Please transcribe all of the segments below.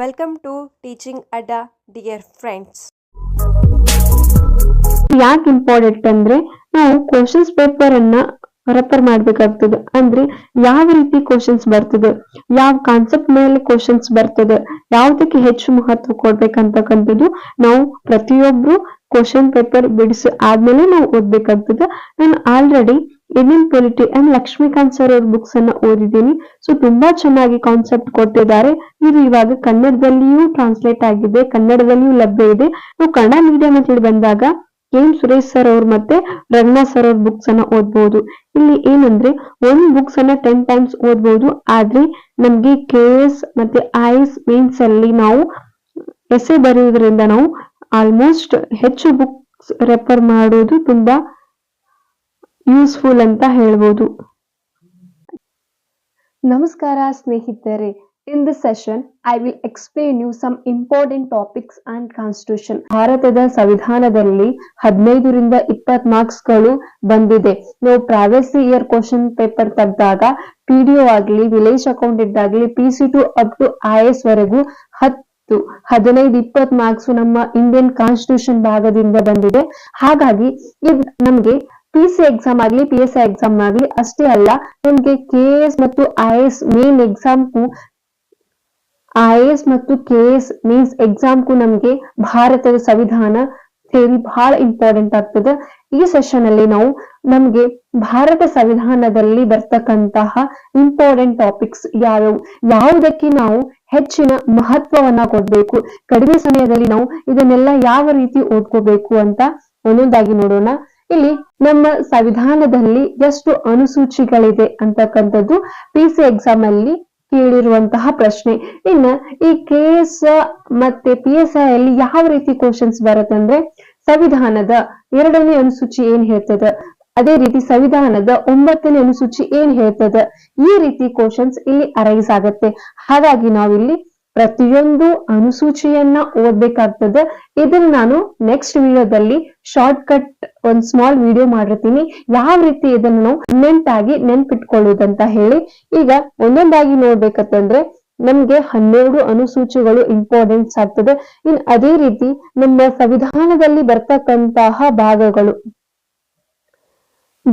Welcome to teaching Adda dear friends ಯಾಕೆ important ಅಂದ್ರೆ ನಾವು ಕ್ವಶನ್ಸ್ ಪೇಪರ್ ಅನ್ನ ರೆಫರ್ ಮಾಡ್ಬೇಕಾಗ್ತದೆ. ಅಂದ್ರೆ ಯಾವ ರೀತಿ ಕ್ವಶನ್ಸ್ ಬರ್ತದೆ, ಯಾವ ಕಾನ್ಸೆಪ್ಟ್ ಮೇಲೆ ಕ್ವಶನ್ಸ್ ಬರ್ತದೆ, ಯಾವ್ದಕ್ಕೆ ಹೆಚ್ಚು ಮಹತ್ವ ಕೊಡ್ಬೇಕಂತಕ್ಕಂಥದ್ದು ನಾವು ಪ್ರತಿಯೊಬ್ರು ಕ್ವಶನ್ ಪೇಪರ್ ಬಿಡಿಸಿ ಆದ್ಮೇಲೆ ನಾವು ಓದ್ಬೇಕಾಗ್ತದೆ. ನಾನು already Indian polity and Laxmikanth sir ಅವ್ರ ಬುಕ್ಸ್ ಅನ್ನ ಓದಿದ್ದೀನಿ. ಸೊ ತುಂಬಾ ಚೆನ್ನಾಗಿ ಕಾನ್ಸೆಪ್ಟ್ ಕೊಟ್ಟಿದ್ದಾರೆ. ಇದು ಇವಾಗ ಕನ್ನಡದಲ್ಲಿಯೂ ಟ್ರಾನ್ಸ್ಲೇಟ್ ಆಗಿದೆ, ಕನ್ನಡದಲ್ಲಿಯೂ ಲಭ್ಯ ಇದೆ. ನಾವು ಕನ್ನಡ ಮೀಡಿಯಂ ಅಂತ ಹೇಳಿ ಬಂದಾಗ ಎಂ ಸುರೇಶ್ ಸರ್ ಅವ್ರ ಮತ್ತೆ ರಗ್ನಾ ಸರ್ ಅವ್ರ ಬುಕ್ಸ್ ಅನ್ನ ಓದ್ಬಹುದು ಇಲ್ಲಿ ಏನಂದ್ರೆ, ಒಂದ್ ಬುಕ್ಸ್ ಅನ್ನ ಟೆನ್ ಟೈಮ್ಸ್ ಓದ್ಬಹುದು ಆದ್ರೆ, ನಮ್ಗೆ ಕೆ ಎಸ್ ಮತ್ತೆ ಐ ಎಸ್ ಮೀನ್ಸ್ ಅಲ್ಲಿ ನಾವು ಎಸೆ ಬರೆಯುವುದರಿಂದ ನಾವು ಆಲ್ಮೋಸ್ಟ್ ಹೆಚ್ಚು ಬುಕ್ಸ್ ರೆಫರ್ ಮಾಡೋದು ತುಂಬಾ ಯೂಸ್ಫುಲ್ ಅಂತ ಹೇಳ್ಬೋದು. ನಮಸ್ಕಾರ ಸ್ನೇಹಿತರೆ in this session I will explain you some important topics and constitution. ಭಾರತದ ಸಂವಿಧಾನದಲ್ಲಿ ಹದಿನೈದರಿಂದ ಇಪ್ಪತ್ ಮಾರ್ಕ್ಸ್ಗಳು ಬಂದಿದೆ. ನೀವು ಪ್ರೈವಸಿ ಇಯರ್ ಕ್ವಶನ್ ಪೇಪರ್ ತೆಗೆದಾಗ, ಪಿ ಡಿ ಆಗ್ಲಿ, ವಿಲೇಜ್ ಅಕೌಂಟ್ ಆಗ್ಲಿ P C to up to I S ವರೆಗೂ ಹತ್ತು, ಹದಿನೈದು ಇಪ್ಪತ್ ಮಾರ್ಕ್ಸ್ ನಮ್ಮ ಇಂಡಿಯನ್ ಕಾನ್ಸ್ಟಿಟ್ಯೂಷನ್ ಭಾಗದಿಂದ ಬಂದಿದೆ. ಹಾಗಾಗಿ ಇದು ನಮ್ಗೆ ಪಿ ಸಿ ಎಕ್ಸಾಮ್ ಆಗ್ಲಿ ಪಿ ಎಸ್ ಐ ಎಕ್ಸಾಮ್ ಆಗ್ಲಿ ಅಷ್ಟೇ ಅಲ್ಲ, ನಮ್ಗೆ ಕೆ ಎಸ್ ಮತ್ತು ಐ ಎಸ್ ಮೇನ್ ಎಕ್ಸಾಮ್ಗೂ ಐ ಎಸ್ ಮತ್ತು ಕೆ ಎಸ್ ಮೀನ್ಸ್ ಎಕ್ಸಾಮ್ಗೂ ನಮ್ಗೆ ಭಾರತದ ಸಂವಿಧಾನ ಥಿಯರಿ ಬಹಳ ಇಂಪಾರ್ಟೆಂಟ್ ಆಗ್ತದೆ. ಈ ಸೆಷನ್ ಅಲ್ಲಿ ನಾವು ನಮ್ಗೆ ಭಾರತ ಸಂವಿಧಾನದಲ್ಲಿ ಬರ್ತಕ್ಕಂತಹ ಇಂಪಾರ್ಟೆಂಟ್ ಟಾಪಿಕ್ಸ್ ಯಾವ್ಯಾವು? ಯಾವುದಕ್ಕೆ ನಾವು ಹೆಚ್ಚಿನ ಮಹತ್ವವನ್ನ ಕೊಡ್ಬೇಕು? ಕಡಿಮೆ ಸಮಯದಲ್ಲಿ ನಾವು ಇದನ್ನೆಲ್ಲ ಯಾವ ರೀತಿ ಓದ್ಕೋಬೇಕು ಅಂತ ಒಂದೊಂದಾಗಿ ನೋಡೋಣ. ಇಲ್ಲಿ ನಮ್ಮ ಸಂವಿಧಾನದಲ್ಲಿ ಎಷ್ಟು ಅನುಸೂಚಿಗಳಿದೆ ಅಂತಕ್ಕಂಥದ್ದು ಪಿ ಸಿ ಎಕ್ಸಾಮ್ ಅಲ್ಲಿ ಕೇಳಿರುವಂತಹ ಪ್ರಶ್ನೆ. ಇನ್ನ ಈ ಕೆ ಎಸ್ ಮತ್ತೆ ಪಿ ಎಸ್ ಐ ಅಲ್ಲಿ ಯಾವ ರೀತಿ ಕ್ವಶನ್ಸ್ ಬರುತ್ತಂದ್ರೆ ಸಂವಿಧಾನದ ಎರಡನೇ ಅನುಸೂಚಿ ಏನ್ ಹೇಳ್ತದ? ಅದೇ ರೀತಿ ಸಂವಿಧಾನದ ಒಂಬತ್ತನೇ ಅನುಸೂಚಿ ಏನ್ ಹೇಳ್ತದ? ಈ ರೀತಿ ಕ್ವಶನ್ಸ್ ಇಲ್ಲಿ ಅರೈಸ್ ಆಗತ್ತೆ. ಹಾಗಾಗಿ ನಾವಿಲ್ಲಿ ಪ್ರತಿಯೊಂದು ಅನುಸೂಚಿಯನ್ನ ಓದ್ಬೇಕಾಗ್ತದೆ. ಇದನ್ನ ನಾನು ನೆಕ್ಸ್ಟ್ ವಿಡಿಯೋದಲ್ಲಿ ಶಾರ್ಟ್ ಕಟ್ ಒಂದ್ ಸ್ಮಾಲ್ ವಿಡಿಯೋ ಮಾಡಿರ್ತೀನಿ. ಯಾವ ರೀತಿ ಇದನ್ನು ನೆನ್ಪಾಗಿ ನೆನ್ಪಿಟ್ಕೊಳ್ಳುವುದಂತ ಹೇಳಿ. ಈಗ ಒಂದೊಂದಾಗಿ ನೋಡ್ಬೇಕಂತಂದ್ರೆ ನಮ್ಗೆ ಹನ್ನೆರಡು ಅನುಸೂಚಿಗಳು ಇಂಪಾರ್ಟೆನ್ಸ್ ಆಗ್ತದೆ. ಇನ್ ಅದೇ ರೀತಿ ನಮ್ಮ ಸಂವಿಧಾನದಲ್ಲಿ ಬರ್ತಕ್ಕಂತಹ ಭಾಗಗಳು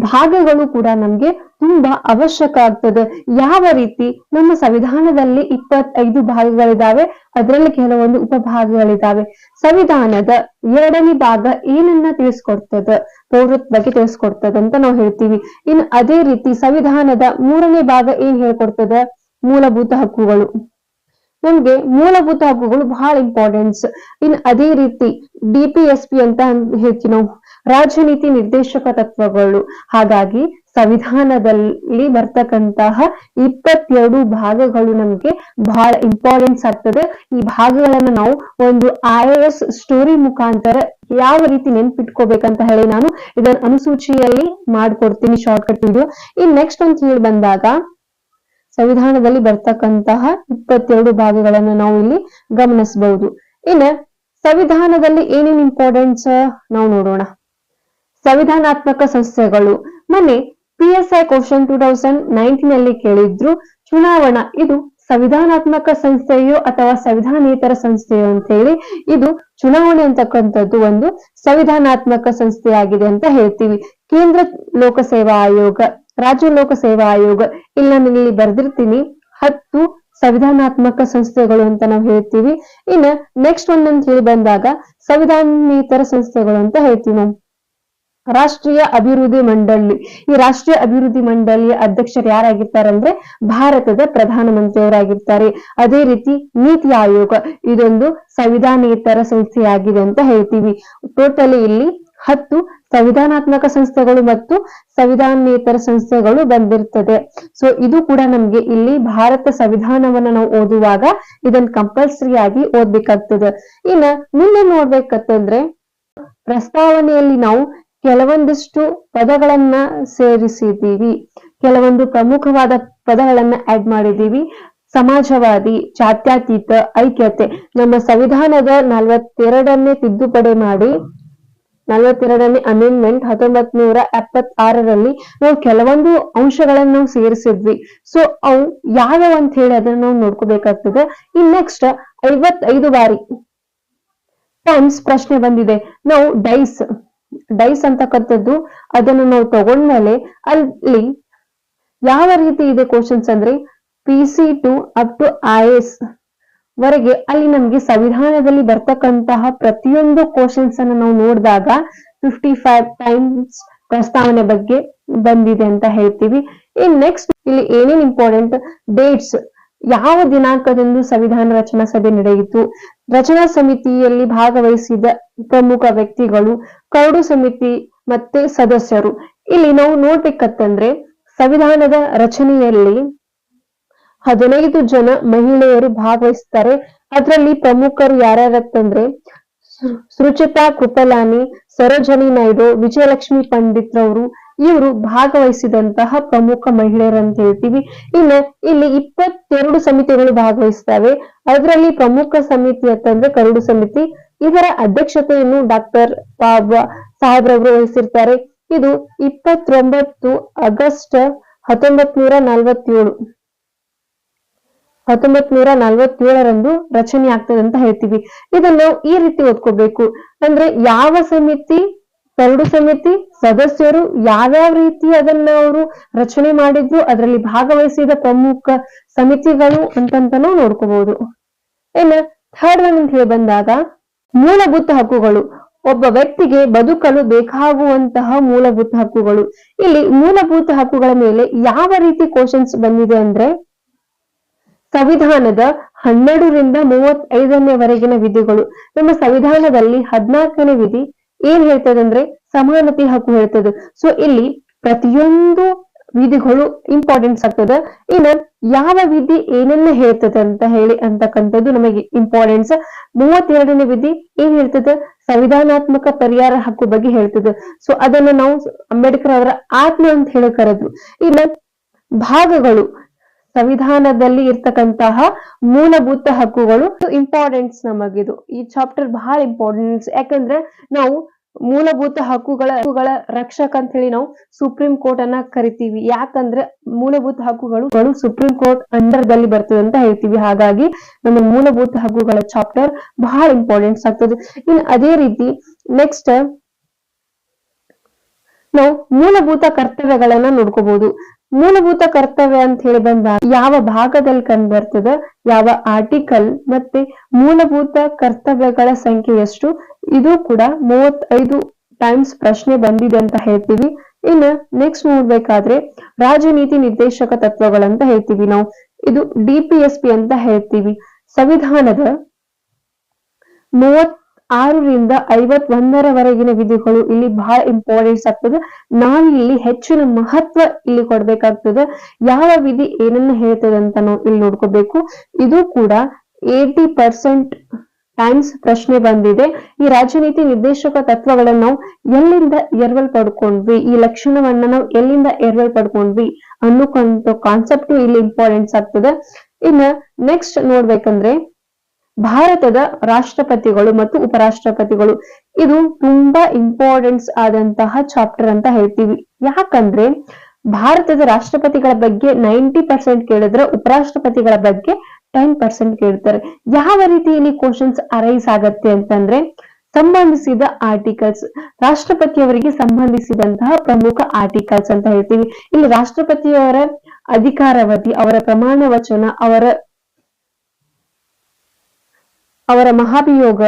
ಭಾಗಗಳು ಕೂಡ ನಮ್ಗೆ ತುಂಬಾ ಅವಶ್ಯಕ ಆಗ್ತದೆ. ಯಾವ ರೀತಿ? ನಮ್ಮ ಸಂವಿಧಾನದಲ್ಲಿ ಇಪ್ಪತ್ತೈದು ಭಾಗಗಳಿದ್ದಾವೆ ಅದರಲ್ಲಿ ಕೆಲವೊಂದು ಉಪಭಾಗಗಳಿದ್ದಾವೆ ಸಂವಿಧಾನದ ಎರಡನೇ ಭಾಗ ಏನನ್ನ ತಿಳಿಸ್ಕೊಡ್ತದ? ಪೌರತ್ವ ಬಗ್ಗೆ ತಿಳಿಸ್ಕೊಡ್ತದ ಅಂತ ನಾವು ಹೇಳ್ತೀವಿ. ಇನ್ನು ಅದೇ ರೀತಿ ಸಂವಿಧಾನದ ಮೂರನೇ ಭಾಗ ಏನ್ ಹೇಳ್ಕೊಡ್ತದ? ಮೂಲಭೂತ ಹಕ್ಕುಗಳು. ನಮ್ಗೆ ಮೂಲಭೂತ ಹಕ್ಕುಗಳು ಬಹಳ ಇಂಪಾರ್ಟೆನ್ಸ್ ಇನ್ ಅದೇ ರೀತಿ ಡಿ ಪಿ ಎಸ್ ಪಿ ಅಂತ ಹೇಳ್ತೀವಿ ನಾವು. ರಾಜನೀತಿ ನಿರ್ದೇಶಕ ತತ್ವಗಳು. ಹಾಗಾಗಿ ಸಂವಿಧಾನದಲ್ಲಿ ಬರ್ತಕ್ಕಂತಹ ಇಪ್ಪತ್ತೆರಡು ಭಾಗಗಳು ನಮ್ಗೆ ಬಹಳ ಇಂಪಾರ್ಟೆನ್ಸ್ ಆಗ್ತದೆ. ಈ ಭಾಗಗಳನ್ನ ನಾವು ಒಂದು ಐ ಸ್ಟೋರಿ ಮುಖಾಂತರ ಯಾವ ರೀತಿ ನೆನ್ಪಿಟ್ಕೋಬೇಕಂತ ಹೇಳಿ ನಾನು ಇದನ್ನ ಅನುಸೂಚಿಯಲ್ಲಿ ಮಾಡ್ಕೊಡ್ತೀನಿ ಶಾರ್ಟ್ಕಟ್ ವಿಡಿಯೋ ಈ ನೆಕ್ಸ್ಟ್ ಅಂತ ಹೇಳಿ ಬಂದಾಗ ಸಂವಿಧಾನದಲ್ಲಿ ಬರ್ತಕ್ಕಂತಹ ಇಪ್ಪತ್ತೆರಡು ಭಾಗಗಳನ್ನ ನಾವು ಇಲ್ಲಿ ಗಮನಿಸಬಹುದು ಇನ್ನ ಸಂವಿಧಾನದಲ್ಲಿ ಏನೇನ್ ಇಂಪಾರ್ಟೆನ್ಸ್ ನಾವು ನೋಡೋಣ. ಸಂವಿಧಾನಾತ್ಮಕ ಸಂಸ್ಥೆಗಳು ಮೊನ್ನೆ P S I question two thousand nineteen ಅಲ್ಲಿ ಕೇಳಿದ್ರು, ಚುನಾವಣಾ ಇದು ಸಂವಿಧಾನಾತ್ಮಕ ಸಂಸ್ಥೆಯೋ ಅಥವಾ ಸಂವಿಧಾನೇತರ ಸಂಸ್ಥೆಯೋ ಅಂತ ಹೇಳಿ ಇದು ಚುನಾವಣೆ ಅಂತಕ್ಕಂಥದ್ದು ಒಂದು ಸಂವಿಧಾನಾತ್ಮಕ ಸಂಸ್ಥೆಯಾಗಿದೆ ಅಂತ ಹೇಳ್ತೀವಿ. ಕೇಂದ್ರ ಲೋಕಸೇವಾ ಆಯೋಗ, ರಾಜ್ಯ ಲೋಕಸೇವಾ ಆಯೋಗ, ಇಲ್ಲಿ ನಾನು ಇಲ್ಲಿ ಬರೆದಿರ್ತೀನಿ, ಹತ್ತು ಸಂವಿಧಾನಾತ್ಮಕ ಸಂಸ್ಥೆಗಳು ಅಂತ ನಾವು ಹೇಳ್ತೀವಿ. ಇನ್ನ ನೆಕ್ಸ್ಟ್ ಒಂದ್ ಅಂತ ಹೇಳಿ ಬಂದಾಗ, ಸಂವಿಧಾನೇತರ ಸಂಸ್ಥೆಗಳು ಅಂತ ಹೇಳ್ತೀವಿ ನಾವು. ರಾಷ್ಟ್ರೀಯ ಅಭಿವೃದ್ಧಿ ಮಂಡಳಿ. ಈ ರಾಷ್ಟ್ರೀಯ ಅಭಿವೃದ್ಧಿ ಮಂಡಳಿಯ ಅಧ್ಯಕ್ಷರು ಯಾರಾಗಿರ್ತಾರೆ ಭಾರತದ ಪ್ರಧಾನಮಂತ್ರಿಯವರಾಗಿರ್ತಾರೆ. ಅದೇ ರೀತಿ ನೀತಿ ಆಯೋಗ ಇದೊಂದು ಸಂವಿಧಾನೇತರ ಸಂಸ್ಥೆಯಾಗಿದೆ ಅಂತ ಹೇಳ್ತೀವಿ. ಟೋಟಲಿ ಇಲ್ಲಿ ಹತ್ತು ಸಂವಿಧಾನಾತ್ಮಕ ಸಂಸ್ಥೆಗಳು ಮತ್ತು ಸಂವಿಧಾನೇತರ ಸಂಸ್ಥೆಗಳು ಬಂದಿರ್ತದೆ. ಸೊ ಇದು ಕೂಡ ನಮ್ಗೆ ಇಲ್ಲಿ ಭಾರತ ಸಂವಿಧಾನವನ್ನ ನಾವು ಓದುವಾಗ ಇದನ್ನ ಕಂಪಲ್ಸರಿ ಆಗಿ ಓದ್ಬೇಕಾಗ್ತದೆ. ಇನ್ನ ಮುಂದೆ ನೋಡ್ಬೇಕಂತಂದ್ರೆ ಪ್ರಸ್ತಾವನೆಯಲ್ಲಿ ನಾವು ಕೆಲವೊಂದಿಷ್ಟು ಪದಗಳನ್ನ ಸೇರಿಸಿದ್ದೀವಿ. ಕೆಲವೊಂದು ಪ್ರಮುಖವಾದ ಪದಗಳನ್ನ ಆಡ್ ಮಾಡಿದ್ದೀವಿ. ಸಮಾಜವಾದಿ, ಜಾತ್ಯತೀತ, ಐಕ್ಯತೆ. ನಮ್ಮ ಸಂವಿಧಾನದ ನಲವತ್ತೆರಡನೇ ತಿದ್ದುಪಡಿ ಮಾಡಿ, ನಲವತ್ತೆರಡನೇ ಅಮೆಂಡ್ಮೆಂಟ್ ಹತ್ತೊಂಬತ್ ನೂರ ಎಪ್ಪತ್ತಾರರಲ್ಲಿ ನಾವು ಕೆಲವೊಂದು ಅಂಶಗಳನ್ನು ನಾವು ಸೇರಿಸಿದ್ವಿ. ಸೊ ಅವು ಯಾವ್ಯಾವ ಅಂತ ಹೇಳಿ ಅದನ್ನ ನಾವು ನೋಡ್ಕೋಬೇಕಾಗ್ತದೆ. ಇನ್ ನೆಕ್ಸ್ಟ್ ಐವತ್ತೈದು ಬಾರಿ ಟೈಮ್ಸ್ ಪ್ರಶ್ನೆ ಬಂದಿದೆ. ನಾವು ಡೈಸ್ ಡೈಸ್ ಅಂತಕ್ಕಂಥದ್ದು, ಅದನ್ನು ನಾವು ತಗೊಂಡ್ಮೇಲೆ ಅಲ್ಲಿ ಯಾವ ರೀತಿ ಇದೆ ಕ್ವಶನ್ಸ್ ಅಂದ್ರೆ P C to up to I S ವರೆಗೆ ಅಲ್ಲಿ ನಮ್ಗೆ ಸಂವಿಧಾನದಲ್ಲಿ ಬರ್ತಕ್ಕಂತಹ ಪ್ರತಿಯೊಂದು ಕ್ವಶನ್ಸ್ ಅನ್ನು ನಾವು ನೋಡಿದಾಗ ಫಿಫ್ಟಿ ಫೈವ್ ಟೈಮ್ಸ್ ಪ್ರಸ್ತಾವನೆ ಬಗ್ಗೆ ಬಂದಿದೆ ಅಂತ ಹೇಳ್ತೀವಿ. ಇನ್ ನೆಕ್ಸ್ಟ್ ಇಲ್ಲಿ ಏನೇನ್ ಇಂಪಾರ್ಟೆಂಟ್ ಡೇಟ್ಸ್ ಯಾವ ದಿನಾಂಕದಂದು ಸಂವಿಧಾನ ರಚನಾ ಸಭೆ ನಡೆಯಿತು? ರಚನಾ ಸಮಿತಿಯಲ್ಲಿ ಭಾಗವಹಿಸಿದ ಪ್ರಮುಖ ವ್ಯಕ್ತಿಗಳು, ಕರಡು ಸಮಿತಿ ಮತ್ತೆ ಸದಸ್ಯರು. ಇಲ್ಲಿ ನಾವು ನೋಡ್ಬೇಕಂತಂದ್ರೆ, ಸಂವಿಧಾನದ ರಚನೆಯಲ್ಲಿ ಹದಿನೈದು ಜನ ಮಹಿಳೆಯರು ಭಾಗವಹಿಸ್ತಾರೆ. ಅದರಲ್ಲಿ ಪ್ರಮುಖರು ಯಾರ್ಯಾರತ್ತಂದ್ರೆ ಸೃಚಿತಾ ಕೃಪಲಾನಿ, ಸರೋಜನಿ ನಾಯ್ಡು, ವಿಜಯಲಕ್ಷ್ಮಿ ಪಂಡಿತ್ ರವರು ಇವರು ಭಾಗವಹಿಸಿದಂತಹ ಪ್ರಮುಖ ಮಹಿಳೆಯರು ಅಂತ ಹೇಳ್ತೀವಿ. ಇನ್ನು ಇಲ್ಲಿ ಇಪ್ಪತ್ತೆರಡು ಸಮಿತಿಗಳು ಭಾಗವಹಿಸ್ತವೆ. ಅದರಲ್ಲಿ ಪ್ರಮುಖ ಸಮಿತಿ ಅಂತಂದ್ರೆ ಕರಡು ಸಮಿತಿ. ಇದರ ಅಧ್ಯಕ್ಷತೆಯನ್ನು ಡಾಕ್ಟರ್ ಬಾಬಾ ಸಾಹೇಬ್ರವರು ವಹಿಸಿರ್ತಾರೆ. ಇದು ಇಪ್ಪತ್ತೊಂಬತ್ತು ಆಗಸ್ಟ್ ಹತ್ತೊಂಬತ್ ನೂರ ನಲ್ವತ್ತೇಳು. ಹತ್ತೊಂಬತ್ ನೂರ ನಲ್ವತ್ತೇಳರಂದು ರಚನೆ ಆಗ್ತದೆ ಅಂತ ಹೇಳ್ತೀವಿ. ಇದನ್ನ ಈ ರೀತಿ ಓದ್ಕೋಬೇಕು. ಅಂದ್ರೆ ಯಾವ ಸಮಿತಿ ಕರಡು ಸಮಿತಿ ಸದಸ್ಯರು ಯಾವ್ಯಾವ ರೀತಿ ಅದನ್ನ ಅವರು ರಚನೆ ಮಾಡಿದ್ರು, ಅದರಲ್ಲಿ ಭಾಗವಹಿಸಿದ ಪ್ರಮುಖ ಸಮಿತಿಗಳು ಅಂತಂತನೂ ನೋಡ್ಕೋಬಹುದು. ಇನ್ನ ಥರ್ಡ್ ಒನ್ ಅಂತ ಹೇಳಿ ಬಂದಾಗ, ಮೂಲಭೂತ ಹಕ್ಕುಗಳು. ಒಬ್ಬ ವ್ಯಕ್ತಿಗೆ ಬದುಕಲು ಬೇಕಾಗುವಂತಹ ಮೂಲಭೂತ ಹಕ್ಕುಗಳು. ಇಲ್ಲಿ ಮೂಲಭೂತ ಹಕ್ಕುಗಳ ಮೇಲೆ ಯಾವ ರೀತಿ ಕ್ವಶನ್ಸ್ ಬಂದಿದೆ ಅಂದ್ರೆ, ಸಂವಿಧಾನದ ಹನ್ನೆರಡರಿಂದ ಮೂವತ್ತೈದನೇ ವರೆಗಿನ ವಿಧಿಗಳು. ನಮ್ಮ ಸಂವಿಧಾನದಲ್ಲಿ ಹದಿನಾಲ್ಕನೇ ವಿಧಿ ಏನ್ ಹೇಳ್ತದಂದ್ರೆ ಸಮಾನತೆ ಹಕ್ಕು ಹೇಳ್ತದ. ಸೊ ಇಲ್ಲಿ ಪ್ರತಿಯೊಂದು ವಿಧಿಗಳು ಇಂಪಾರ್ಟೆನ್ಸ್ ಆಗ್ತದ. ಇನ್ನ ಯಾವ ವಿಧಿ ಏನನ್ನ ಹೇಳ್ತದೆ ಅಂತ ಹೇಳಿ ಅಂತಕ್ಕಂಥದ್ದು ನಮಗೆ ಇಂಪಾರ್ಟೆನ್ಸ್ ಮೂವತ್ತೆರಡನೇ ವಿಧಿ ಏನ್ ಹೇಳ್ತದ? ಸಂವಿಧಾನಾತ್ಮಕ ಪರಿಹಾರ ಹಕ್ಕು ಬಗ್ಗೆ ಹೇಳ್ತದೆ. ಸೊ ಅದನ್ನ ನಾವು ಅಂಬೇಡ್ಕರ್ ಅವರ ಆತ್ಮ ಅಂತ ಹೇಳಿ ಕರೆದ್ರು. ಇನ್ನ ಭಾಗಗಳು, ಸಂವಿಧಾನದಲ್ಲಿ ಇರ್ತಕ್ಕಂತಹ ಮೂಲಭೂತ ಹಕ್ಕುಗಳು ಇಂಪಾರ್ಟೆನ್ಸ್ ನಮಗಿದು. ಈ ಚಾಪ್ಟರ್ ಬಹಳ ಇಂಪಾರ್ಟೆನ್ಸ್ ಯಾಕಂದ್ರೆ ನಾವು ಮೂಲಭೂತ ಹಕ್ಕುಗಳ ಹಕ್ಕುಗಳ ರಕ್ಷಕ ಅಂತ ಹೇಳಿ ನಾವು ಸುಪ್ರೀಂ ಕೋರ್ಟ್ ಅನ್ನ ಕರಿತೀವಿ. ಯಾಕಂದ್ರೆ ಮೂಲಭೂತ ಹಕ್ಕುಗಳು ಸುಪ್ರೀಂ ಕೋರ್ಟ್ ಅಂಡರ್ ದಲ್ಲಿ ಬರ್ತದೆ ಅಂತ ಹೇಳ್ತೀವಿ. ಹಾಗಾಗಿ ನಮ್ಮ ಮೂಲಭೂತ ಹಕ್ಕುಗಳ ಚಾಪ್ಟರ್ ಬಹಳ ಇಂಪಾರ್ಟೆಂಟ್ಸ್ ಆಗ್ತದೆ. ಇನ್ ಅದೇ ರೀತಿ ನೆಕ್ಸ್ಟ್ ನಾವು ಮೂಲಭೂತ ಕರ್ತವ್ಯಗಳನ್ನ ನೋಡ್ಕೋಬಹುದು ಮೂಲಭೂತ ಕರ್ತವ್ಯ ಅಂತ ಹೇಳಿ ಬಂದಾಗ ಯಾವ ಭಾಗದಲ್ಲಿ ಕಂಡು ಬರ್ತದ, ಯಾವ ಆರ್ಟಿಕಲ್ ಮತ್ತೆ ಮೂಲಭೂತ ಕರ್ತವ್ಯಗಳ ಸಂಖ್ಯೆ ಎಷ್ಟು ಇದು ಕೂಡ ಮೂವತ್ತೈದು ಟೈಮ್ಸ್ ಪ್ರಶ್ನೆ ಬಂದಿದೆ ಅಂತ ಹೇಳ್ತೀವಿ. ಇನ್ನು ನೆಕ್ಸ್ಟ್ ನೋಡ್ಬೇಕಾದ್ರೆ ರಾಜನೀತಿ ನಿರ್ದೇಶಕ ತತ್ವಗಳಂತ ಹೇಳ್ತೀವಿ ನಾವು. ಇದು ಡಿಪಿಎಸ್ಪಿ ಅಂತ ಹೇಳ್ತೀವಿ. ಸಂವಿಧಾನದ ಮೂವತ್ ಆರರಿಂದ ಐವತ್ತೊಂದರವರೆಗಿನ ವಿಧಿಗಳು ಇಲ್ಲಿ ಬಹಳ ಇಂಪಾರ್ಟೆನ್ಸ್ ಆಗ್ತದೆ. ನಾವು ಇಲ್ಲಿ ಹೆಚ್ಚಿನ ಮಹತ್ವ ಇಲ್ಲಿ ಕೊಡ್ಬೇಕಾಗ್ತದೆ. ಯಾವ ವಿಧಿ ಏನನ್ನ ಹೇಳ್ತದೆ ಅಂತ ನಾವು ಇಲ್ಲಿ ನೋಡ್ಕೋಬೇಕು. ಇದು ಕೂಡ ಏಟಿ ಪರ್ಸೆಂಟ್ ಟೈಮ್ಸ್ ಪ್ರಶ್ನೆ ಬಂದಿದೆ. ಈ ರಾಜನೀತಿ ನಿರ್ದೇಶಕ ತತ್ವಗಳನ್ನ ನಾವು ಎಲ್ಲಿಂದ ಎರವಲ್ ಪಡ್ಕೊಂಡ್ವಿ ಈ ಲಕ್ಷಣವನ್ನ ನಾವು ಎಲ್ಲಿಂದ ಎರವಲ್ ಪಡ್ಕೊಂಡ್ವಿ ಅನ್ನೋಕೊಂತ ಕಾನ್ಸೆಪ್ಟ್ ಇಲ್ಲಿ ಇಂಪಾರ್ಟೆನ್ಸ್ ಆಗ್ತದೆ. ಇನ್ನ ನೆಕ್ಸ್ಟ್ ನೋಡ್ಬೇಕಂದ್ರೆ ಭಾರತದ ರಾಷ್ಟ್ರಪತಿಗಳು ಮತ್ತು ಉಪರಾಷ್ಟ್ರಪತಿಗಳು. ಇದು ತುಂಬಾ ಇಂಪಾರ್ಟೆನ್ಸ್ ಆದಂತಹ ಚಾಪ್ಟರ್ ಅಂತ ಹೇಳ್ತೀವಿ. ಯಾಕಂದ್ರೆ ಭಾರತದ ರಾಷ್ಟ್ರಪತಿಗಳ ಬಗ್ಗೆ ನೈಂಟಿ ಪರ್ಸೆಂಟ್ ಕೇಳಿದ್ರೆ ಉಪರಾಷ್ಟ್ರಪತಿಗಳ ಬಗ್ಗೆ ಟೆನ್ ಪರ್ಸೆಂಟ್ ಕೇಳ್ತಾರೆ. ಯಾವ ರೀತಿಯಲ್ಲಿ ಕ್ವಶನ್ಸ್ ಅರೈಸ್ ಆಗತ್ತೆ ಅಂತಂದ್ರೆ, ಸಂಬಂಧಿಸಿದ ಆರ್ಟಿಕಲ್ಸ್ ರಾಷ್ಟ್ರಪತಿಯವರಿಗೆ ಸಂಬಂಧಿಸಿದಂತಹ ಪ್ರಮುಖ ಆರ್ಟಿಕಲ್ಸ್ ಅಂತ ಹೇಳ್ತೀವಿ. ಇಲ್ಲಿ ರಾಷ್ಟ್ರಪತಿಯವರ ಅಧಿಕಾರಾವಧಿ, ಅವರ ಪ್ರಮಾಣ ವಚನ, ಅವರ ಅವರ ಮಹಾಭಿಯೋಗ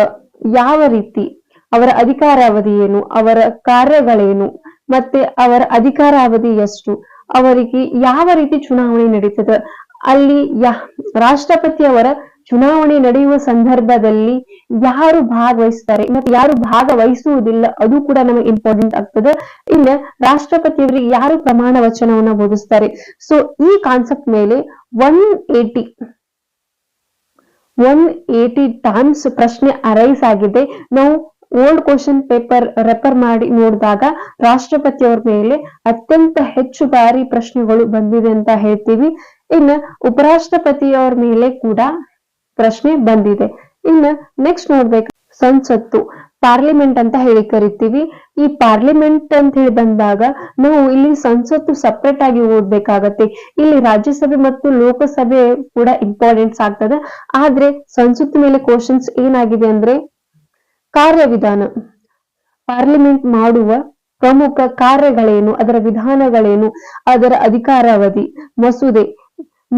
ಯಾವ ರೀತಿ, ಅವರ ಅಧಿಕಾರಾವಧಿ ಏನು, ಅವರ ಕಾರ್ಯಗಳೇನು, ಮತ್ತೆ ಅವರ ಅಧಿಕಾರಾವಧಿ ಎಷ್ಟು, ಅವರಿಗೆ ಯಾವ ರೀತಿ ಚುನಾವಣೆ ನಡೀತದೆ ಅಲ್ಲಿ ಯಾ, ರಾಷ್ಟ್ರಪತಿಯವರ ಚುನಾವಣೆ ನಡೆಯುವ ಸಂದರ್ಭದಲ್ಲಿ ಯಾರು ಭಾಗವಹಿಸ್ತಾರೆ ಮತ್ತೆ ಯಾರು ಭಾಗವಹಿಸುವುದಿಲ್ಲ, ಅದು ಕೂಡ ನಮಗೆ ಇಂಪಾರ್ಟೆಂಟ್ ಆಗ್ತದೆ. ಇನ್ನು ರಾಷ್ಟ್ರಪತಿಯವರಿಗೆ ಯಾರು ಪ್ರಮಾಣ ವಚನವನ್ನ ಬೋಧಿಸ್ತಾರೆ? ಸೊ ಈ ಕಾನ್ಸೆಪ್ಟ್ ಮೇಲೆ one eighty one eighty times ಪ್ರಶ್ನೆ ಅರೈಸ್ ಆಗಿದೆ. ನಾವು ಓಲ್ಡ್ ಕ್ವಶನ್ ಪೇಪರ್ ರೆಫರ್ ಮಾಡಿ ನೋಡಿದಾಗ ರಾಷ್ಟ್ರಪತಿಯವರ ಮೇಲೆ ಅತ್ಯಂತ ಹೆಚ್ಚು ಬಾರಿ ಪ್ರಶ್ನೆಗಳು ಬಂದಿದೆ ಅಂತ ಹೇಳ್ತೀವಿ. ಇನ್ನು ಉಪರಾಷ್ಟ್ರಪತಿಯವರ ಮೇಲೆ ಕೂಡ ಪ್ರಶ್ನೆ ಬಂದಿದೆ. ಇನ್ನು ನೆಕ್ಸ್ಟ್ ನೋಡ್ಬೇಕು. ಸಂಸತ್ತು ಪಾರ್ಲಿಮೆಂಟ್ ಅಂತ ಹೇಳಿ ಕರಿತೀವಿ. ಈ ಪಾರ್ಲಿಮೆಂಟ್ ಅಂತ ಹೇಳಿ ಬಂದಾಗ ನಾವು ಇಲ್ಲಿ ಸಂಸತ್ತು ಸಪ್ರೇಟ್ ಆಗಿ ಓದ್ಬೇಕಾಗತ್ತೆ. ಇಲ್ಲಿ ರಾಜ್ಯಸಭೆ ಮತ್ತು ಲೋಕಸಭೆ ಕೂಡ ಇಂಪಾರ್ಟೆನ್ಸ್ ಆಗ್ತದೆ. ಆದ್ರೆ ಸಂಸತ್ ಮೇಲೆ ಕ್ವಶನ್ಸ್ ಏನಾಗಿದೆ ಅಂದ್ರೆ ಕಾರ್ಯವಿಧಾನ. ಪಾರ್ಲಿಮೆಂಟ್ ಮಾಡುವ ಪ್ರಮುಖ ಕಾರ್ಯಗಳೇನು? ಅದರ ವಿಧಾನಗಳೇನು? ಅದರ ಅಧಿಕಾರಾವಧಿ. ಮಸೂದೆ.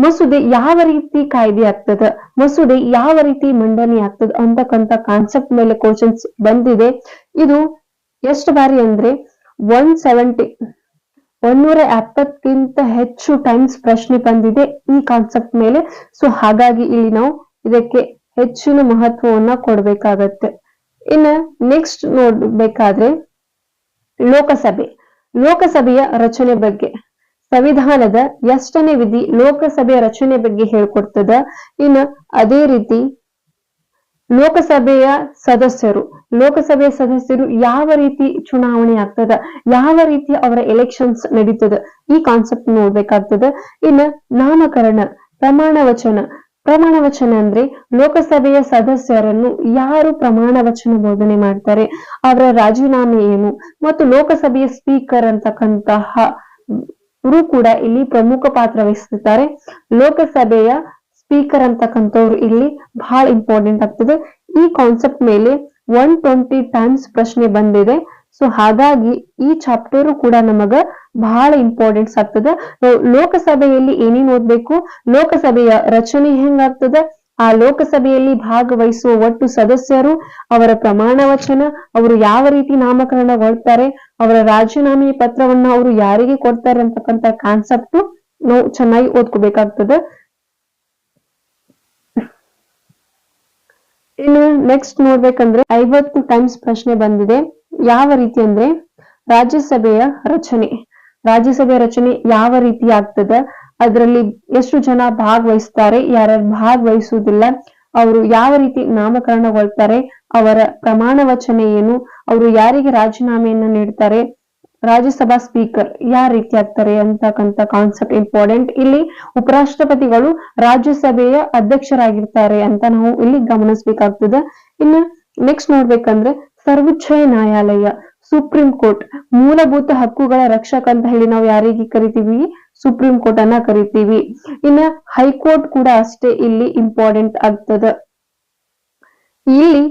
ಮಸೂದೆ ಯಾವ ರೀತಿ ಕಾಯ್ದೆ ಆಗ್ತದ? ಮಸೂದೆ ಯಾವ ರೀತಿ ಮಂಡನೆ ಆಗ್ತದ ಅಂತಕ್ಕಂಥ ಕಾನ್ಸೆಪ್ಟ್ ಮೇಲೆ ಕ್ವಶನ್ಸ್ ಬಂದಿದೆ. ಇದು ಎಷ್ಟು ಬಾರಿ ಅಂದ್ರೆ ಒನ್ ಸೆವೆಂಟಿ ಒನ್ನೂರ ಎಪ್ಪತ್ತಕ್ಕಿಂತ ಹೆಚ್ಚು ಟೈಮ್ಸ್ ಪ್ರಶ್ನೆ ಬಂದಿದೆ ಈ ಕಾನ್ಸೆಪ್ಟ್ ಮೇಲೆ. ಸೊ ಹಾಗಾಗಿ ಇಲ್ಲಿ ನಾವು ಇದಕ್ಕೆ ಹೆಚ್ಚಿನ ಮಹತ್ವವನ್ನ ಕೊಡ್ಬೇಕಾಗತ್ತೆ. ಇನ್ನ ನೆಕ್ಸ್ಟ್ ನೋಡ್ಬೇಕಾದ್ರೆ ಲೋಕಸಭೆ. ಲೋಕಸಭೆಯ ರಚನೆ ಬಗ್ಗೆ. ಸಂವಿಧಾನದ ಎಷ್ಟನೇ ವಿಧಿ ಲೋಕಸಭೆಯ ರಚನೆ ಬಗ್ಗೆ ಹೇಳ್ಕೊಡ್ತದ. ಇನ್ನ ಅದೇ ರೀತಿ ಲೋಕಸಭೆಯ ಸದಸ್ಯರು. ಲೋಕಸಭೆಯ ಸದಸ್ಯರು ಯಾವ ರೀತಿ ಚುನಾವಣೆ ಆಗ್ತದ? ಯಾವ ರೀತಿ ಅವರ ಎಲೆಕ್ಷನ್ಸ್ ನಡೀತದ? ಈ ಕಾನ್ಸೆಪ್ಟ್ ನೋಡ್ಬೇಕಾಗ್ತದ. ಇನ್ನ ನಾಮಕರಣ, ಪ್ರಮಾಣ ವಚನ ಪ್ರಮಾಣ ವಚನ ಅಂದ್ರೆ ಲೋಕಸಭೆಯ ಸದಸ್ಯರನ್ನು ಯಾರು ಪ್ರಮಾಣ ವಚನ ಬೋಧನೆ ಮಾಡ್ತಾರೆ? ಅವರ ರಾಜೀನಾಮೆ ಏನು? ಮತ್ತು ಲೋಕಸಭೆಯ ಸ್ಪೀಕರ್ ಅಂತಕ್ಕಂತಹ ಕೂಡ ಇಲ್ಲಿ ಪ್ರಮುಖ ಪಾತ್ರ ವಹಿಸುತ್ತಾರೆ ಲೋಕಸಭೆಯ ಸ್ಪೀಕರ್ ಅಂತಕ್ಕಂಥವ್ರು ಇಲ್ಲಿ ಬಹಳ ಇಂಪಾರ್ಟೆಂಟ್ ಆಗ್ತದೆ. ಈ ಕಾನ್ಸೆಪ್ಟ್ ಮೇಲೆ ಒನ್ ಟ್ವೆಂಟಿ ಟೈಮ್ಸ್ ಪ್ರಶ್ನೆ ಬಂದಿದೆ. ಸೊ ಹಾಗಾಗಿ ಈ ಚಾಪ್ಟರ್ ಕೂಡ ನಮಗ ಬಹಳ ಇಂಪಾರ್ಟೆಂಟ್ಸ್ ಆಗ್ತದ. ಲೋಕಸಭೆಯಲ್ಲಿ ಏನೇನ್ ಓದ್ಬೇಕು, ಲೋಕಸಭೆಯ ರಚನೆ ಹೆಂಗಾಗ್ತದ, ಆ ಲೋಕಸಭೆಯಲ್ಲಿ ಭಾಗವಹಿಸುವ ಒಟ್ಟು ಸದಸ್ಯರು, ಅವರ ಪ್ರಮಾಣ ವಚನ, ಅವರು ಯಾವ ರೀತಿ ನಾಮಕರಣಗೊಳ್ತಾರೆ, ಅವರ ರಾಜೀನಾಮೆ ಪತ್ರವನ್ನ ಅವರು ಯಾರಿಗೆ ಕೊಡ್ತಾರೆ ಅಂತಕ್ಕಂತ ಕಾನ್ಸೆಪ್ಟ್ ನಾವು ಚೆನ್ನಾಗಿ ಓದ್ಕೋಬೇಕಾಗ್ತದೆ. ಇನ್ನು ನೆಕ್ಸ್ಟ್ ನೋಡ್ಬೇಕಂದ್ರೆ ಐವತ್ತು ಟೈಮ್ಸ್ ಪ್ರಶ್ನೆ ಬಂದಿದೆ. ಯಾವ ರೀತಿ ಅಂದ್ರೆ ರಾಜ್ಯಸಭೆಯ ರಚನೆ. ರಾಜ್ಯಸಭೆಯ ರಚನೆ ಯಾವ ರೀತಿ ಆಗ್ತದ? ಅದರಲ್ಲಿ ಎಷ್ಟು ಜನ ಭಾಗವಹಿಸ್ತಾರೆ? ಯಾರ್ಯಾರು ಭಾಗವಹಿಸುವುದಿಲ್ಲ? ಅವರು ಯಾವ ರೀತಿ ನಾಮಕರಣಗೊಳ್ತಾರೆ? ಅವರ ಪ್ರಮಾಣ ವಚನ ಏನು? ಅವರು ಯಾರಿಗೆ ರಾಜೀನಾಮೆಯನ್ನ ನೀಡ್ತಾರೆ? ರಾಜ್ಯಸಭಾ ಸ್ಪೀಕರ್ ಯಾವ ರೀತಿ ಆಗ್ತಾರೆ ಅಂತಕ್ಕಂತ ಕಾನ್ಸೆಪ್ಟ್ ಇಂಪಾರ್ಟೆಂಟ್ ಇಲ್ಲಿ ಉಪರಾಷ್ಟ್ರಪತಿಗಳು ರಾಜ್ಯಸಭೆಯ ಅಧ್ಯಕ್ಷರಾಗಿರ್ತಾರೆ ಅಂತ ನಾವು ಇಲ್ಲಿ ಗಮನಿಸ್ಬೇಕಾಗ್ತದೆ. ಇನ್ನು ನೆಕ್ಸ್ಟ್ ನೋಡ್ಬೇಕಂದ್ರೆ ಸರ್ವೋಚ್ಚ ನ್ಯಾಯಾಲಯ ಸುಪ್ರೀಂ ಕೋರ್ಟ್. ಮೂಲಭೂತ ಹಕ್ಕುಗಳ ರಕ್ಷಕ ಅಂತ ಹೇಳಿ ನಾವು ಯಾರಿಗೆ ಕರಿತೀವಿ? ಸುಪ್ರೀಂ ಕೋರ್ಟ್ ಅನ್ನ ಕರಿತೀವಿ. ಇನ್ನ ಹೈಕೋರ್ಟ್ ಕೂಡ ಅಷ್ಟೇ ಇಲ್ಲಿ ಇಂಪಾರ್ಟೆಂಟ್ ಆಗ್ತದ. ಇಲ್ಲಿ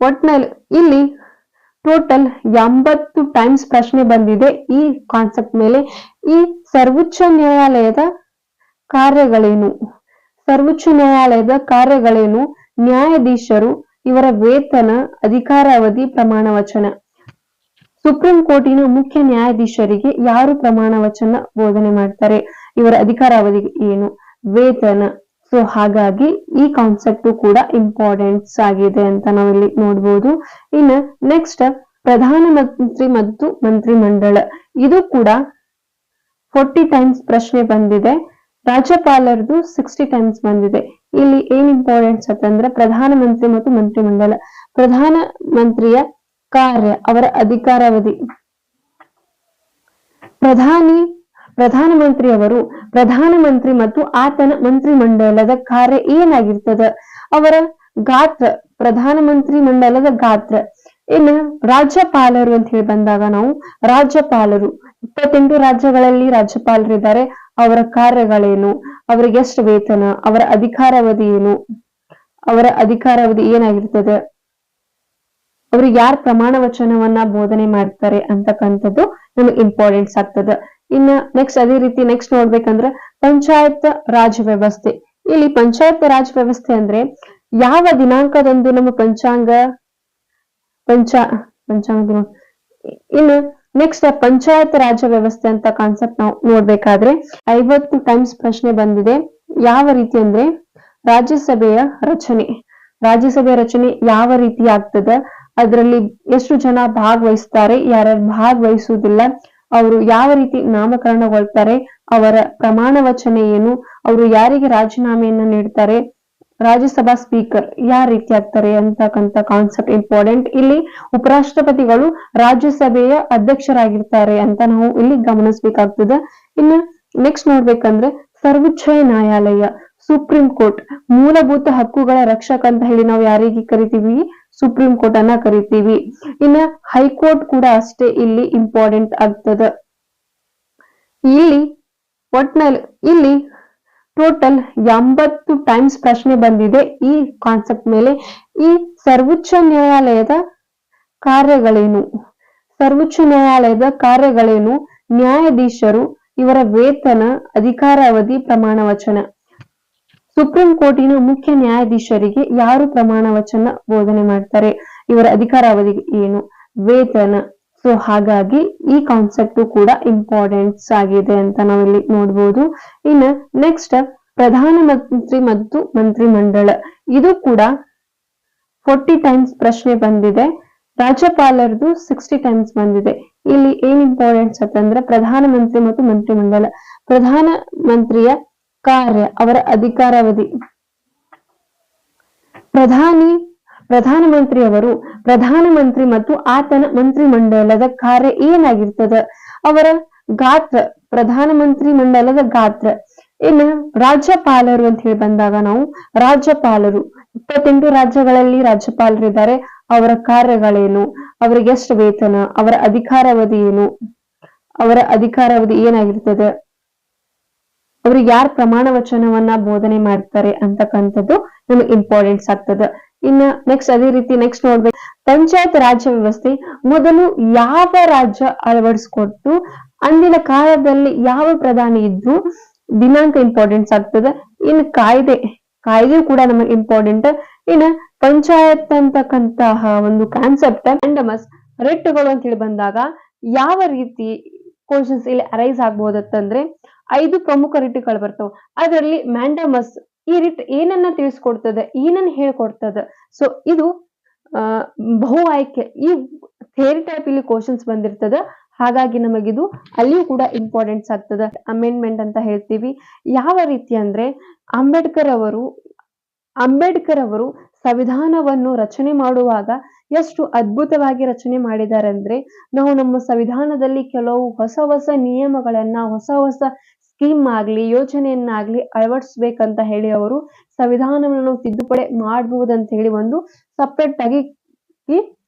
ಒಟ್ನಲ್ಲಿ, ಇಲ್ಲಿ ಟೋಟಲ್ ಎಂಬತ್ತು ಟೈಮ್ಸ್ ಪ್ರಶ್ನೆ ಬಂದಿದೆ. ಈ ಕಾನ್ಸೆಪ್ಟ್ ಮೇಲೆ ಈ ಸರ್ವೋಚ್ಚ ನ್ಯಾಯಾಲಯದ ಕಾರ್ಯಗಳೇನು? ಸರ್ವೋಚ್ಚ ನ್ಯಾಯಾಲಯದ ಕಾರ್ಯಗಳೇನು? ನ್ಯಾಯಾಧೀಶರು ಇವರ ವೇತನ ಅಧಿಕಾರಾವಧಿ ಪ್ರಮಾಣ ವಚನ. ಸುಪ್ರೀಂ ಕೋರ್ಟಿನ ಮುಖ್ಯ ನ್ಯಾಯಾಧೀಶರಿಗೆ ಯಾರು ಪ್ರಮಾಣ ವಚನ ಬೋಧನೆ ಮಾಡ್ತಾರೆ? ಇವರ ಅಧಿಕಾರಾವಧಿ ಏನು? ವೇತನ. ಸೊ ಹಾಗಾಗಿ ಈ ಕಾನ್ಸೆಪ್ಟ್ ಕೂಡ ಇಂಪಾರ್ಟೆನ್ಸ್ ಆಗಿದೆ ಅಂತ ನಾವಿಲ್ಲಿ ನೋಡ್ಬೋದು. ಇನ್ನು ನೆಕ್ಸ್ಟ್ ಪ್ರಧಾನಮಂತ್ರಿ ಮತ್ತು ಮಂತ್ರಿಮಂಡಲ ಇದು ಕೂಡ ಫೋರ್ಟಿ ಟೈಮ್ಸ್ ಪ್ರಶ್ನೆ ಬಂದಿದೆ. ರಾಜ್ಯಪಾಲರದು ಸಿಕ್ಸ್ಟಿ ಟೈಮ್ಸ್ ಬಂದಿದೆ. ಇಲ್ಲಿ ಏನ್ ಇಂಪಾರ್ಟೆನ್ಸ್ ಅಂತಂದ್ರೆ ಪ್ರಧಾನಮಂತ್ರಿ ಮತ್ತು ಮಂತ್ರಿಮಂಡಲ. ಪ್ರಧಾನ ಮಂತ್ರಿಯ ಕಾರ್ಯ, ಅವರ ಅಧಿಕಾರಾವಧಿ. ಪ್ರಧಾನಿ ಪ್ರಧಾನಮಂತ್ರಿಯವರು ಪ್ರಧಾನಮಂತ್ರಿ ಮತ್ತು ಆತನ ಮಂತ್ರಿಮಂಡಲದ ಕಾರ್ಯ ಏನಾಗಿರ್ತದ? ಅವರ ಗಾತ್ರ ಪ್ರಧಾನಮಂತ್ರಿ ಮಂಡಲದ ಗಾತ್ರ. ಇನ್ನು ರಾಜ್ಯಪಾಲರು ಅಂತ ಹೇಳಿ ಬಂದಾಗ ನಾವು ರಾಜ್ಯಪಾಲರು. ಇಪ್ಪತ್ತೆಂಟು ರಾಜ್ಯಗಳಲ್ಲಿ ರಾಜ್ಯಪಾಲರಿದ್ದಾರೆ. ಅವರ ಕಾರ್ಯಗಳೇನು? ಅವರಿಗೆ ಎಷ್ಟು ವೇತನ, ಅವರ ಅಧಿಕಾರಾವಧಿ ಏನು, ಅವರ ಅಧಿಕಾರಾವಧಿ ಏನಾಗಿರ್ತದೆ, ಅವ್ರಿಗೆ ಯಾರ್ ಪ್ರಮಾಣ ವಚನವನ್ನ ಬೋಧನೆ ಮಾಡ್ತಾರೆ ಅಂತಕ್ಕಂಥದ್ದು ನಮಗೆ ಇಂಪಾರ್ಟೆನ್ಸ್ ಆಗ್ತದೆ. ಇನ್ನ ನೆಕ್ಸ್ಟ್ ಅದೇ ರೀತಿ ನೆಕ್ಸ್ಟ್ ನೋಡ್ಬೇಕಂದ್ರೆ ಪಂಚಾಯತ್ ರಾಜ್ ವ್ಯವಸ್ಥೆ. ಇಲ್ಲಿ ಪಂಚಾಯತ್ ರಾಜ್ ವ್ಯವಸ್ಥೆ ಅಂದ್ರೆ ಯಾವ ದಿನಾಂಕದಂದು ನಮ್ಮ ಪಂಚಾಂಗ, ಪಂಚ, ಪಂಚಾಂಗ ಇನ್ನು ನೆಕ್ಸ್ಟ್ ಪಂಚಾಯತ್ ರಾಜ ವ್ಯವಸ್ಥೆ ಅಂತ ಕಾನ್ಸೆಪ್ಟ್ ನಾವು ನೋಡ್ಬೇಕಾದ್ರೆ ಐವತ್ತು ಟೈಮ್ಸ್ ಪ್ರಶ್ನೆ ಬಂದಿದೆ. ಯಾವ ರೀತಿ ಅಂದ್ರೆ ರಾಜ್ಯಸಭೆಯ ರಚನೆ. ರಾಜ್ಯಸಭೆಯ ರಚನೆ ಯಾವ ರೀತಿ ಆಗ್ತದ? ಅದರಲ್ಲಿ ಎಷ್ಟು ಜನ ಭಾಗವಹಿಸ್ತಾರೆ? ಯಾರ್ಯಾರು ಭಾಗವಹಿಸುವುದಿಲ್ಲ? ಅವರು ಯಾವ ರೀತಿ ನಾಮಕರಣಗೊಳ್ತಾರೆ? ಅವರ ಪ್ರಮಾಣ ವಚನ ಏನು? ಅವರು ಯಾರಿಗೆ ರಾಜೀನಾಮೆಯನ್ನ ನೀಡ್ತಾರೆ? ರಾಜ್ಯಸಭಾ ಸ್ಪೀಕರ್ ಯಾವ ರೀತಿ ಆಗ್ತಾರೆ ಅಂತಕ್ಕಂಥ ಕಾನ್ಸೆಪ್ಟ್ ಇಂಪಾರ್ಟೆಂಟ್ ಇಲ್ಲಿ ಉಪರಾಷ್ಟ್ರಪತಿಗಳು ರಾಜ್ಯಸಭೆಯ ಅಧ್ಯಕ್ಷರಾಗಿರ್ತಾರೆ ಅಂತ ನಾವು ಇಲ್ಲಿ ಗಮನಿಸಬೇಕಾಗ್ತದೆ. ಇನ್ನು ನೆಕ್ಸ್ಟ್ ನೋಡ್ಬೇಕಂದ್ರೆ ಸರ್ವೋಚ್ಚ ನ್ಯಾಯಾಲಯ, ಸುಪ್ರೀಂ ಕೋರ್ಟ್, ಮೂಲಭೂತ ಹಕ್ಕುಗಳ ರಕ್ಷಕ ಅಂತ ಹೇಳಿ ನಾವು ಯಾರಿಗೆ ಕರಿತೀವಿ? ಸುಪ್ರೀಂ ಕೋರ್ಟ್ ಅನ್ನ ಕರಿತೀವಿ. ಇನ್ನ ಹೈಕೋರ್ಟ್ ಕೂಡ ಅಷ್ಟೇ ಇಲ್ಲಿ ಇಂಪಾರ್ಟೆಂಟ್ ಆಗ್ತದ. ಇಲ್ಲಿ ಒಟ್ನಲ್ಲಿ ಇಲ್ಲಿ ಟೋಟಲ್ ಎಂಬತ್ತು ಟೈಮ್ಸ್ ಪ್ರಶ್ನೆ ಬಂದಿದೆ. ಈ ಕಾನ್ಸೆಪ್ಟ್ ಮೇಲೆ ಈ ಸರ್ವೋಚ್ಚ ನ್ಯಾಯಾಲಯದ ಕಾರ್ಯಗಳೇನು? ಸರ್ವೋಚ್ಚ ನ್ಯಾಯಾಲಯದ ಕಾರ್ಯಗಳೇನು? ನ್ಯಾಯಾಧೀಶರು ಇವರ ವೇತನ ಅಧಿಕಾರಾವಧಿ ಪ್ರಮಾಣ ವಚನ. ಸುಪ್ರೀಂ ಕೋರ್ಟಿನ ಮುಖ್ಯ ನ್ಯಾಯಾಧೀಶರಿಗೆ ಯಾರು ಪ್ರಮಾಣ ವಚನ ಬೋಧನೆ ಮಾಡ್ತಾರೆ? ಇವರ ಅಧಿಕಾರಾವಧಿ ಏನು? ವೇತನ. ಸೊ ಹಾಗಾಗಿ ಈ ಕಾನ್ಸೆಪ್ಟ್ ಕೂಡ ಇಂಪಾರ್ಟೆನ್ಸ್ ಆಗಿದೆ ಅಂತ ನಾವಿಲ್ಲಿ ನೋಡ್ಬೋದು. ಇನ್ನು ನೆಕ್ಸ್ಟ್ ಪ್ರಧಾನಮಂತ್ರಿ ಮತ್ತು ಮಂತ್ರಿ ಮಂಡಳ ಇದು ಕೂಡ ಫೋರ್ಟಿ ಟೈಮ್ಸ್ ಪ್ರಶ್ನೆ ಬಂದಿದೆ. ರಾಜ್ಯಪಾಲರದು ಸಿಕ್ಸ್ಟಿ ಟೈಮ್ಸ್ ಬಂದಿದೆ. ಇಲ್ಲಿ ಏನ್ ಇಂಪಾರ್ಟೆನ್ಸ್ ಅಂತಂದ್ರೆ ಪ್ರಧಾನಮಂತ್ರಿ ಮತ್ತು ಮಂತ್ರಿಮಂಡಲ, ಪ್ರಧಾನ ಮಂತ್ರಿಯ ಕಾರ್ಯ, ಅವರ ಅಧಿಕಾರಾವಧಿ. ಪ್ರಧಾನಿ ಪ್ರಧಾನಮಂತ್ರಿಯವರು, ಪ್ರಧಾನಮಂತ್ರಿ ಮತ್ತು ಆತನ ಮಂತ್ರಿಮಂಡಲದ ಕಾರ್ಯ ಏನಾಗಿರ್ತದ? ಅವರ ಗಾತ್ರ, ಪ್ರಧಾನಮಂತ್ರಿ ಮಂಡಲದ ಗಾತ್ರ. ಇನ್ನ ರಾಜ್ಯಪಾಲರು ಅಂತ ಹೇಳಿ ಬಂದಾಗ ನಾವು ರಾಜ್ಯಪಾಲರು. ಇಪ್ಪತ್ತೆಂಟು ರಾಜ್ಯಗಳಲ್ಲಿ ರಾಜ್ಯಪಾಲರಿದ್ದಾರೆ ಅವರ ಕಾರ್ಯಗಳೇನು? ಅವರಿಗೆ ಎಷ್ಟು ವೇತನ? ಅವರ ಅಧಿಕಾರಾವಧಿ ಏನು? ಅವರ ಅಧಿಕಾರಾವಧಿ ಏನಾಗಿರ್ತದೆ? ಅವ್ರಿಗೆ ಯಾರ ಪ್ರಮಾಣ ವಚನವನ್ನ ಬೋಧನೆ ಮಾಡ್ತಾರೆ ಅಂತಕ್ಕಂಥದ್ದು ನಮಗೆ ಇಂಪಾರ್ಟೆನ್ಸ್ ಆಗ್ತದೆ. ಇನ್ನ ನೆಕ್ಸ್ಟ್ ಅದೇ ರೀತಿ ನೆಕ್ಸ್ಟ್ ನೋಡ್ಬೇಕು. ಪಂಚಾಯತ್ ರಾಜ್ಯ ವ್ಯವಸ್ಥೆ ಮೊದಲು ಯಾವ ರಾಜ್ಯ ಅಳವಡಿಸಿಕೊಟ್ಟು ಅಂದಿನ ಕಾಲದಲ್ಲಿ ಯಾವ ಪ್ರಧಾನಿ ಇದ್ರು ದಿನಾಂಕ ಇಂಪಾರ್ಟೆನ್ಸ್ ಆಗ್ತದೆ. ಇನ್ನು ಕಾಯ್ದೆ ಕಾಯ್ದೆ ಕೂಡ ನಮಗೆ ಇಂಪಾರ್ಟೆಂಟ್ ಇನ್ನ ಪಂಚಾಯತ್ ಅಂತಕ್ಕಂತಹ ಒಂದು ಕಾನ್ಸೆಪ್ಟ್ ಅಂಡಮಸ್ ರೆಟ್ಗಳು ಅಂತ ಹೇಳಿ ಬಂದಾಗ ಯಾವ ರೀತಿ ಕ್ವಶನ್ಸ್ ಇಲ್ಲಿ ಅರೈಸ್ ಆಗ್ಬೋದತ್ತಂದ್ರೆ ಐದು ಪ್ರಮುಖ ರಿಟ್ಟುಗಳು ಬರ್ತಾವ. ಅದರಲ್ಲಿ ಮ್ಯಾಂಡಮಸ್ ಈ ರೀತಿ ಏನನ್ನ ತಿಳಿಸ್ಕೊಡ್ತದೆ, ಏನನ್ನ ಹೇಳ್ಕೊಡ್ತದ. ಸೊ ಇದು ಬಹು ಆಯ್ಕೆ. ಈ ಥೇರಿ ಟೈಪ್ ಇಲ್ಲಿ ಕ್ವಶನ್ಸ್ ಬಂದಿರ್ತದ. ಹಾಗಾಗಿ ನಮಗಿದು ಅಲ್ಲಿಯೂ ಕೂಡ ಇಂಪಾರ್ಟೆನ್ಸ್ ಆಗ್ತದ. ಅಮೆಂಡ್ಮೆಂಟ್ ಅಂತ ಹೇಳ್ತೀವಿ. ಯಾವ ರೀತಿ ಅಂದ್ರೆ, ಅಂಬೇಡ್ಕರ್ ಅವರು ಅಂಬೇಡ್ಕರ್ ಅವರು ಸಂವಿಧಾನವನ್ನು ರಚನೆ ಮಾಡುವಾಗ ಎಷ್ಟು ಅದ್ಭುತವಾಗಿ ರಚನೆ ಮಾಡಿದ್ದಾರೆ ಅಂದ್ರೆ, ನಾವು ನಮ್ಮ ಸಂವಿಧಾನದಲ್ಲಿ ಕೆಲವು ಹೊಸ ಹೊಸ ನಿಯಮಗಳನ್ನ, ಹೊಸ ಹೊಸ ಸ್ಕೀಮ್ ಆಗ್ಲಿ ಯೋಜನೆಯನ್ನಾಗ್ಲಿ ಅಳವಡಿಸ್ಬೇಕಂತ ಹೇಳಿ ಅವರು ಸಂವಿಧಾನವನ್ನು ನಾವು ತಿದ್ದುಪಡಿ ಮಾಡಬಹುದಂತ ಹೇಳಿ ಒಂದು ಸಪ್ರೇಟ್ ಆಗಿ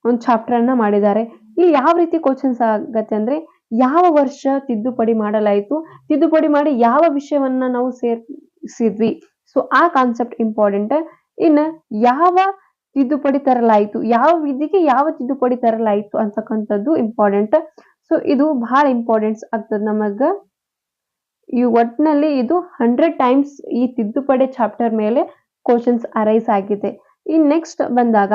ಒಂದು ಚಾಪ್ಟರ್ ಅನ್ನ ಮಾಡಿದ್ದಾರೆ. ಇಲ್ಲಿ ಯಾವ ರೀತಿ ಕ್ವಶನ್ಸ್ ಆಗತ್ತೆ ಅಂದ್ರೆ, ಯಾವ ವರ್ಷ ತಿದ್ದುಪಡಿ ಮಾಡಲಾಯಿತು, ತಿದ್ದುಪಡಿ ಮಾಡಿ ಯಾವ ವಿಷಯವನ್ನ ನಾವು ಸೇರಿಸಿದ್ವಿ. ಸೊ ಆ ಕಾನ್ಸೆಪ್ಟ್ ಇಂಪಾರ್ಟೆಂಟ್ ಇನ್ನು ಯಾವ ತಿದ್ದುಪಡಿ ತರಲಾಯಿತು, ಯಾವ ವಿಧಿಗೆ ಯಾವ ತಿದ್ದುಪಡಿ ತರಲಾಯಿತು ಅಂತಕ್ಕಂಥದ್ದು ಇಂಪಾರ್ಟೆಂಟ್ ಸೊ ಇದು ಬಹಳ ಇಂಪಾರ್ಟೆನ್ಸ್ ಆಗ್ತದೆ ನಮಗ. ಈ ಒಟ್ಟಿನಲ್ಲಿ ಇದು ಹಂಡ್ರೆಡ್ ಟೈಮ್ಸ್ ಈ ತಿದ್ದುಪಡಿ ಚಾಪ್ಟರ್ ಮೇಲೆ ಕ್ವಶನ್ಸ್ ಅರೈಸ್ ಆಗಿದೆ. ಇನ್ ನೆಕ್ಸ್ಟ್ ಬಂದಾಗ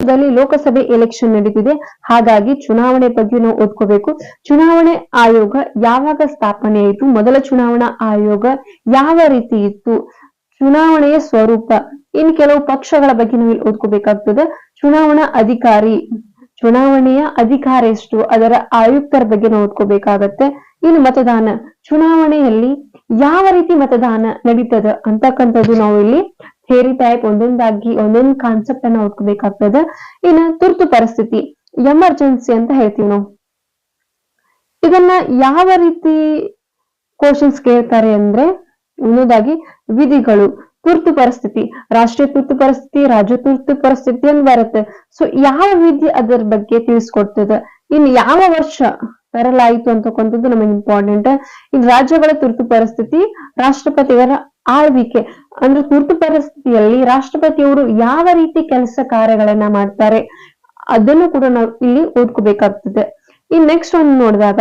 ದಲ್ಲಿ ಲೋಕಸಭೆ ಎಲೆಕ್ಷನ್ ನಡೀತಿದೆ. ಹಾಗಾಗಿ ಚುನಾವಣೆ ಬಗ್ಗೆ ನಾವು ಓದ್ಕೋಬೇಕು. ಚುನಾವಣೆ ಆಯೋಗ ಯಾವಾಗ ಸ್ಥಾಪನೆ ಆಯಿತು? ಮೊದಲ ಚುನಾವಣಾ ಆಯೋಗ ಯಾವ ರೀತಿ ಇತ್ತು? ಚುನಾವಣೆಯ ಸ್ವರೂಪ ಇನ್ ಕೆಲವು ಪಕ್ಷಗಳ ಬಗ್ಗೆ ನಾವು ಇಲ್ಲಿ ಓದ್ಕೋಬೇಕಾಗ್ತದೆ. ಚುನಾವಣಾ ಅಧಿಕಾರಿ, ಚುನಾವಣೆಯ ಅಧಿಕಾರ ಎಷ್ಟು? ಅದರ ಆಯುಕ್ತರ ಬಗ್ಗೆ ನಾವು ಓದ್ಕೋಬೇಕಾಗತ್ತೆ. ಇನ್ನು ಮತದಾನ ಚುನಾವಣೆಯಲ್ಲಿ ಯಾವ ರೀತಿ ಮತದಾನ ನಡೀತದ ಅಂತಕ್ಕಂಥದ್ದು ನಾವು ಇಲ್ಲಿ ಥೇರಿ ಟೈಪ್ ಒಂದೊಂದಾಗಿ, ಒಂದೊಂದು ಕಾನ್ಸೆಪ್ಟ್ ಅನ್ನ ಹುಡ್ಕಬೇಕಾಗ್ತದ ಇನ್ನ ತುರ್ತು ಪರಿಸ್ಥಿತಿ ಎಮರ್ಜೆನ್ಸಿ ಅಂತ ಹೇಳ್ತೀವಿ ನಾವು. ಇದನ್ನ ಯಾವ ರೀತಿ ಕ್ವಶನ್ಸ್ ಕೇಳ್ತಾರೆ ಅಂದ್ರೆ ಒಂದೊಂದಾಗಿ ವಿಧಿಗಳು, ತುರ್ತು ಪರಿಸ್ಥಿತಿ, ರಾಷ್ಟ್ರೀಯ ತುರ್ತು ಪರಿಸ್ಥಿತಿ, ರಾಜ್ಯ ತುರ್ತು ಪರಿಸ್ಥಿತಿ ಅಂತ ಬರುತ್ತೆ. ಸೊ ಯಾವ ವಿಧಿ ಅದರ ಬಗ್ಗೆ ತಿಳಿಸ್ಕೊಡ್ತದೆ? ಇನ್ ಯಾವ ವರ್ಷ ತರಲಾಯಿತು ಅಂತಕ್ಕಂಥದ್ದು ನಮಗೆ ಇಂಪಾರ್ಟೆಂಟ್ ಇನ್ ರಾಜ್ಯಗಳ ತುರ್ತು ಪರಿಸ್ಥಿತಿ, ರಾಷ್ಟ್ರಪತಿಗಳ ಆಳ್ವಿಕೆ, ಅಂದ್ರೆ ತುರ್ತು ಪರಿಸ್ಥಿತಿಯಲ್ಲಿ ರಾಷ್ಟ್ರಪತಿಯವರು ಯಾವ ರೀತಿ ಕೆಲಸ ಕಾರ್ಯಗಳನ್ನ ಮಾಡ್ತಾರೆ, ಅದನ್ನು ಕೂಡ ನಾವು ಇಲ್ಲಿ ಓದ್ಕೋಬೇಕಾಗ್ತದೆ. ಇನ್ ನೆಕ್ಸ್ಟ್ ಒಂದು ನೋಡಿದಾಗ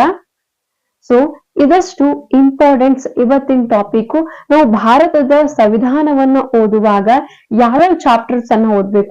ಸೊ ಇದಷ್ಟು ಇಂಪಾರ್ಟೆಂಟ್ಸ್ ಇವತ್ತಿನ ಟಾಪಿಕ್ ನಾವು ಭಾರತದ ಸಂವಿಧಾನವನ್ನ ಓದುವಾಗ ಯಾವ್ಯಾವ ಚಾಪ್ಟರ್ಸ್ ಅನ್ನ ಓದ್ಬೇಕು?